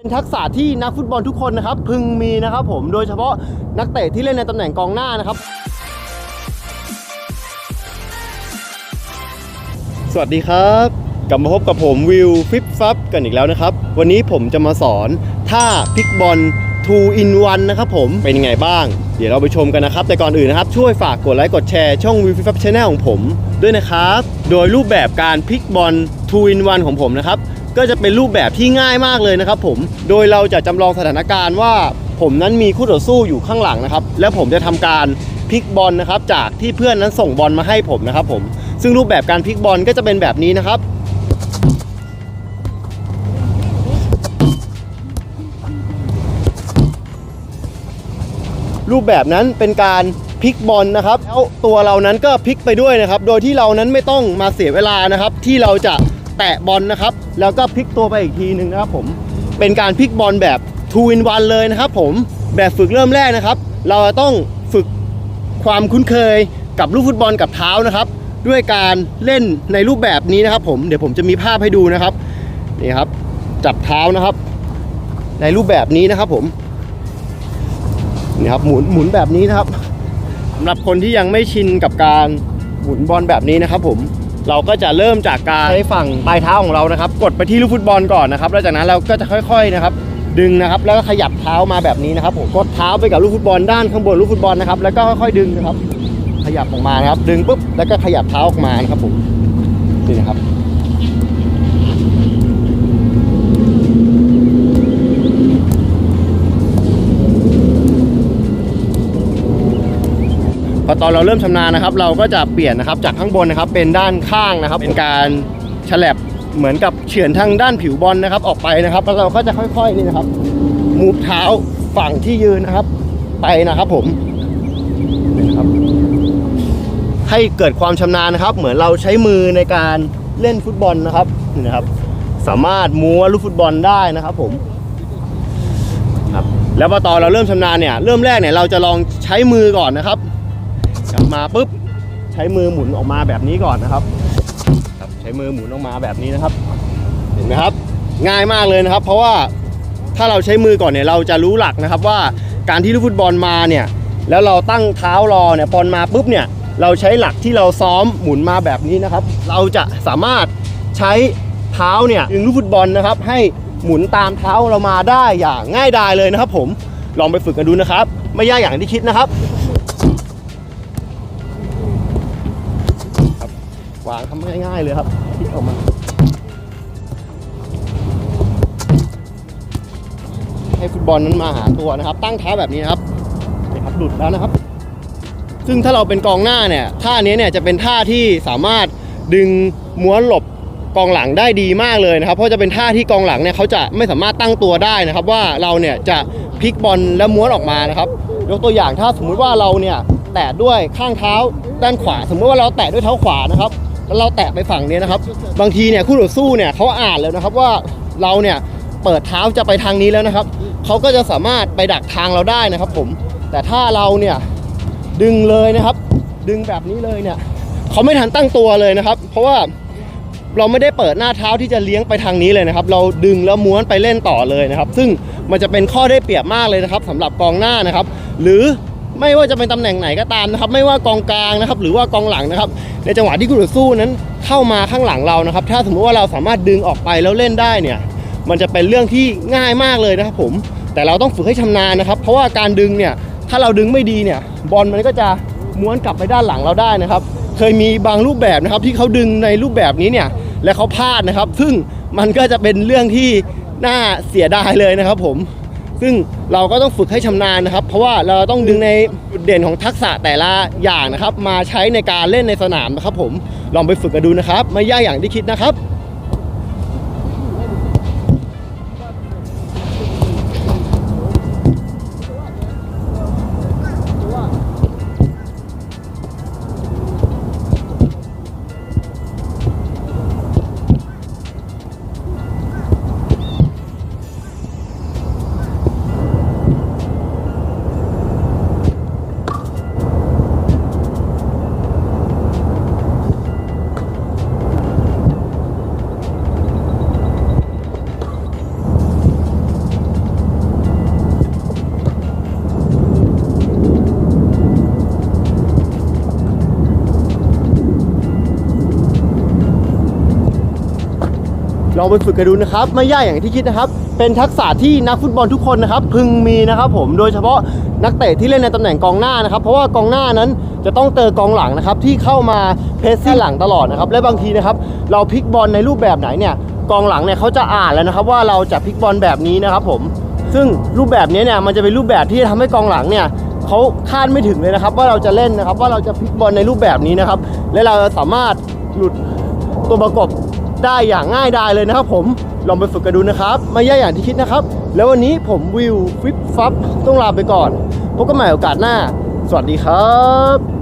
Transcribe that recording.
เป็นทักษะที่นักฟุตบอลทุกคนนะครับพึงมีนะครับผมโดยเฉพาะนักเตะที่เล่นในตำแหน่งกองหน้านะครับ สวัสดีครับกลับมาพบกับผมวิวฟิปฟับกันอีกแล้วนะครับ วันนี้ผมจะมาสอนท่าพิกบอล2 in 1นะครับผมเป็นยังไงบ้าง เดี๋ยวเราไปชมกันนะครับ แต่ก่อนอื่นนะครับ ช่วยฝากกดไลค์กดแชร์ช่องวิวฟิปฟับชาแนลของผมด้วยนะครับ โดยรูปแบบการพิกบอล2 in 1ของผมนะครับ ก็จะเป็นรูปแบบที่ง่ายมากเลยนะครับผมโดยเราจะจำลองสถานการณ์ว่า ผมนั้นมีคู่ต่อสู้อยู่ข้างหลังนะครับ และผมจะทำการพลิกบอลนะครับจากที่เพื่อนนั้นส่งบอลมาให้ผมนะครับผมซึ่งรูปแบบการพลิกบอลก็จะเป็นแบบนี้นะครับรูปแบบนั้นเป็นการพลิกบอลนะครับแล้วตัวเรานั้นก็พลิกไปด้วยนะครับ โดยที่เรานั้นไม่ต้องมาเสียเวลานะครับ ที่เราจะ แตะบอลนะครับ แล้วก็พลิกตัวไปอีกทีหนึ่งนะครับผมเป็นการพลิกบอลแบบ2 in 1เลยนะครับผมแบบฝึกเริ่มแรกนะครับ เราจะต้องฝึกความคุ้นเคยกับลูกฟุตบอลกับเท้านะครับ ด้วยการเล่นในรูปแบบนี้นะครับ ผมเดี๋ยวผมจะมีภาพให้ดูนะครับนี่ครับ จับเท้านะครับ ในรูปแบบนี้นะครับผมนี่ครับหมุนหมุนแบบนี้นะครับสำหรับคนที่ยังไม่ชินกับการหมุนบอลแบบนี้นะครับผม เราก็จะเริ่มจากการใช้ฝั่งปลายเท้าของเรานะครับ กดไปที่ลูกฟุตบอลก่อนนะครับแล้วจากนั้นเราก็จะค่อยๆนะครับดึงนะครับแล้วก็ขยับเท้ามาแบบนี้นะครับผมกดเท้าไปกับลูกฟุตบอลด้านข้างบนลูกฟุตบอลนะครับแล้วก็ค่อยๆดึงนะครับ ขยับออกมานะครับ ดึงปุ๊บแล้วก็ขยับเท้าออกมานะครับผมนี่นะครับ อตอนเราเริ่มชำนาญนะครับ เราก็จะเปลี่ยนนะครับจากข้างบนนะครับเป็นด้านข้างนะครับ เป็นการฉลับเหมือนกับเฉือนทางด้านผิวบอลนะครับ ออกไปนะครับแล้วเราก็จะค่อยๆนี่นะครับมูฟเท้าฝั่งที่ยืนนะครับ ไปนะครับผมนะครับ ให้เกิดความชำนาญนะครับ เหมือนเราใช้มือในการเล่นฟุตบอลนะครับนี่นะครับ สามารถม้วนลูกฟุตบอลได้นะครับ ผมครับแล้วพอตอนเราเริ่มชำนาญเนี่ยเริ่มแรกเนี่ยเราจะลองใช้มือก่อนนะครับ กลับมาปุ๊บใช้มือหมุนออกมาแบบนี้ก่อนนะครับครับใช้มือหมุนออกมาแบบนี้นะครับ เห็นไหมครับ ง่ายมากเลยนะครับ เพราะว่าถ้าเราใช้มือก่อนเนี่ยเราจะรู้หลักนะครับว่าการที่ลูกฟุตบอลมาเนี่ยแล้วเราตั้งเท้ารอเนี่ยบอลมาปุ๊บเนี่ยเราใช้หลักที่เราซ้อมหมุนมาแบบนี้นะครับ เราจะสามารถใช้เท้าเนี่ยดึงลูกฟุตบอลนะครับ ให้หมุนตามเท้าเรามาได้อย่างง่ายดายเลยนะครับ ผมลองไปฝึกกันดูนะครับ ไม่ยากอย่างที่คิดนะครับครับ วางทำง่ายๆเลยครับพลิกออกมาให้ฟุตบอลนั้นมาหาตัวนะครับ ตั้งเท้าแบบนี้นะครับนี่ครับหลุดแล้วนะครับ ซึ่งถ้าเราเป็นกองหน้าเนี่ยท่านี้เนี่ยจะเป็นท่าที่สามารถดึงม้วนหลบกองหลังได้ดีมากเลยนะครับ เพราะจะเป็นท่าที่กองหลังเนี่ยเขาจะไม่สามารถตั้งตัวได้นะครับ ว่าเราเนี่ยจะพลิกบอลแล้วม้วนออกมานะครับ ยกตัวอย่างถ้าสมมุติว่าเราเนี่ยแตะด้วยข้างเท้าด้านขวา สมมติว่าเราแตะด้วยเท้าขวานะครับ เราแตะไปฝั่งนี้นะครับ บางทีเนี่ยคู่ต่อสู้เนี่ยเขาอ่านแล้วนะครับว่าเราเนี่ยเปิดเท้าจะไปทางนี้แล้วนะครับเขาก็จะสามารถไปดักทางเราได้นะครับ ผม แต่ถ้าเราเนี่ยดึงเลยนะครับ ดึงแบบนี้เลยเนี่ยเขาไม่ทันตั้งตัวเลยนะครับ เพราะว่าเราไม่ได้เปิดหน้าเท้าที่จะเลี้ยงไปทางนี้เลยนะครับ เราดึงแล้วม้วนไปเล่นต่อเลยนะครับ ซึ่งมันจะเป็นข้อได้เปรียบมากเลยนะครับสำหรับกองหน้านะครับ หรือ ไม่ว่าจะเป็นตำแหน่งไหนก็ตามนะครับ ไม่ว่ากองกลางนะครับ หรือว่ากองหลังนะครับ ในจังหวะที่คู่ต่อสู้นั้นเข้ามาข้างหลังเรานะครับ ถ้าสมมติว่าเราสามารถดึงออกไปแล้วเล่นได้เนี่ย มันจะเป็นเรื่องที่ง่ายมากเลยนะครับ ผม แต่เราต้องฝึกให้ชำนาญนะครับ เพราะว่าการดึงเนี่ย ถ้าเราดึงไม่ดีเนี่ย บอลมันก็จะม้วนกลับไปด้านหลังเราได้นะครับ เคยมีบางรูปแบบนะครับ ที่เขาดึงในรูปแบบนี้เนี่ย และเขาพลาดนะครับ ซึ่งมันก็จะเป็นเรื่องที่น่าเสียดายเลยนะครับ ผม ซึ่งเราก็ต้องฝึกให้ชำนาญนะครับ เพราะว่าเราต้องดึงในจุดเด่นของทักษะแต่ละอย่างนะครับ มาใช้ในการเล่นในสนามนะครับ ผมลองไปฝึกกันดูนะครับ ไม่ยากอย่างที่คิดนะครับ ลองไปฝึกกันดูนะครับ ไม่ยากอย่างที่คิดนะครับ เป็นทักษะที่นักฟุตบอลทุกคนนะครับ พึงมีนะครับผมโดยเฉพาะนักเตะที่เล่นในตำแหน่งกองหน้านะครับ เพราะว่ากองหน้านั้นจะต้องเจอกองหลังนะครับที่เข้ามาเพสซี่หลังตลอดนะครับและบางทีนะครับเราพลิกบอลในรูปแบบไหนเนี่ยกองหลังเนี่ยเขาจะอ่านแล้วนะครับ ว่าเราจะพลิกบอลแบบนี้นะครับผมซึ่งรูปแบบนี้เนี่ยมันจะเป็นรูปแบบที่ทำให้กองหลังเนี่ยเขาคาดไม่ถึงเลยนะครับ ว่าเราจะเล่นนะครับ ว่าเราจะพลิกบอลในรูปแบบนี้นะครับ และเราสามารถหลุดตัวประกบ ได้อย่างง่ายดายเลยนะครับผมลองไปฝึกกันดูนะครับ ไม่ยากอย่างที่คิดนะครับ แล้ววันนี้ผมวิวฟิปฟับต้องลาไปก่อนพบกันใหม่โอกาสหน้า สวัสดีครับ